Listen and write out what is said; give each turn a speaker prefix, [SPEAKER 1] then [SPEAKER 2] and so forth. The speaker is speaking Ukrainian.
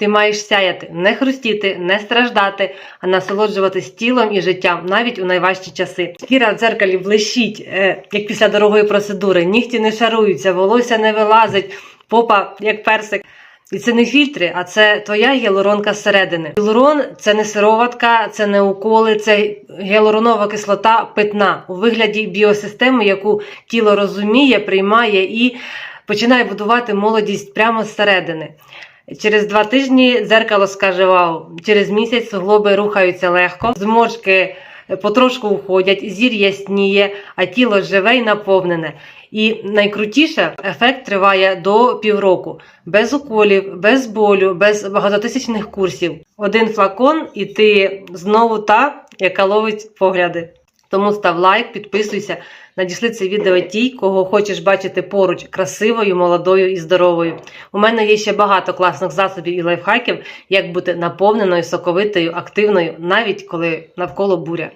[SPEAKER 1] Ти маєш сяяти, не хрустіти, не страждати, а насолоджуватись тілом і життям навіть у найважчі часи. Шкіра в дзеркалі блищить, е, як після дорогої процедури, нігті не шаруються, волосся не вилазить, попа як персик. І це не фільтри, а це твоя гіалуронка зсередини. Гіалурон це не сироватка, це не уколи, це гіалуронова кислота питна у вигляді біосистеми, яку тіло розуміє, приймає і починає будувати молодість прямо зсередини. Через два тижні дзеркало скаже вау. Через місяць суглоби рухаються легко, зморшки потрошку уходять, зір ясніє, а тіло живе й наповнене. І найкрутіше, ефект триває до півроку, без уколів, без болю, без багатотисячних курсів. Один флакон, і ти знову та, яка ловить погляди. Тому став лайк, підписуйся, надішли це відео тій, кого хочеш бачити поруч, красивою, молодою і здоровою. У мене є ще багато класних засобів і лайфхаків, як бути наповненою, соковитою, активною, навіть коли навколо буря.